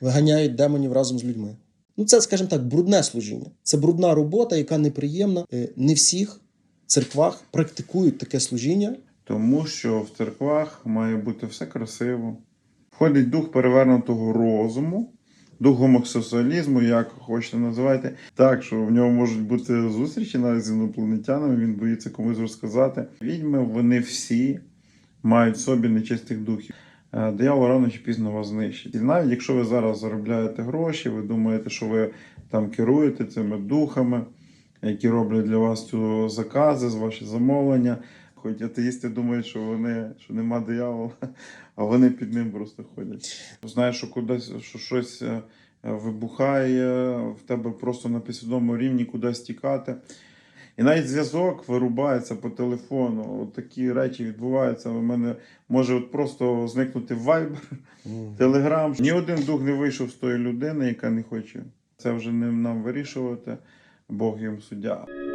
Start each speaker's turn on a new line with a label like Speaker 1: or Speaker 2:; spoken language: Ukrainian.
Speaker 1: виганяють демонів разом з людьми. Ну, це, скажімо так, брудне служіння. Це брудна робота, яка неприємна. Е, Не всіх церквах практикують таке служіння.
Speaker 2: Тому що в церквах має бути все красиво. Входить дух перевернутого розуму, дух гомосексуалізму, як хочете називайте. Так, що в нього можуть бути зустрічі навіть з інопланетянами, він боїться комусь розказати. Відьми, вони всі мають в собі нечистих духів. Е, Диявол рано чи пізно вас знищить. І навіть якщо ви зараз заробляєте гроші, ви думаєте, що ви там керуєте цими духами, які роблять для вас цю закази, ваші замовлення. Хоч атеїсти думають, що вони що нема диявола, а вони під ним просто ходять. Знаєш, що кудись що щось е, вибухає, в тебе просто на підсвідомому рівні кудись тікати. І навіть зв'язок вирубається по телефону. От такі речі відбуваються. У мене може от просто зникнути вайбер, телеграм. Ні один дух не вийшов з тої людини, яка не хоче. Це вже не нам вирішувати. Бог їм суддя.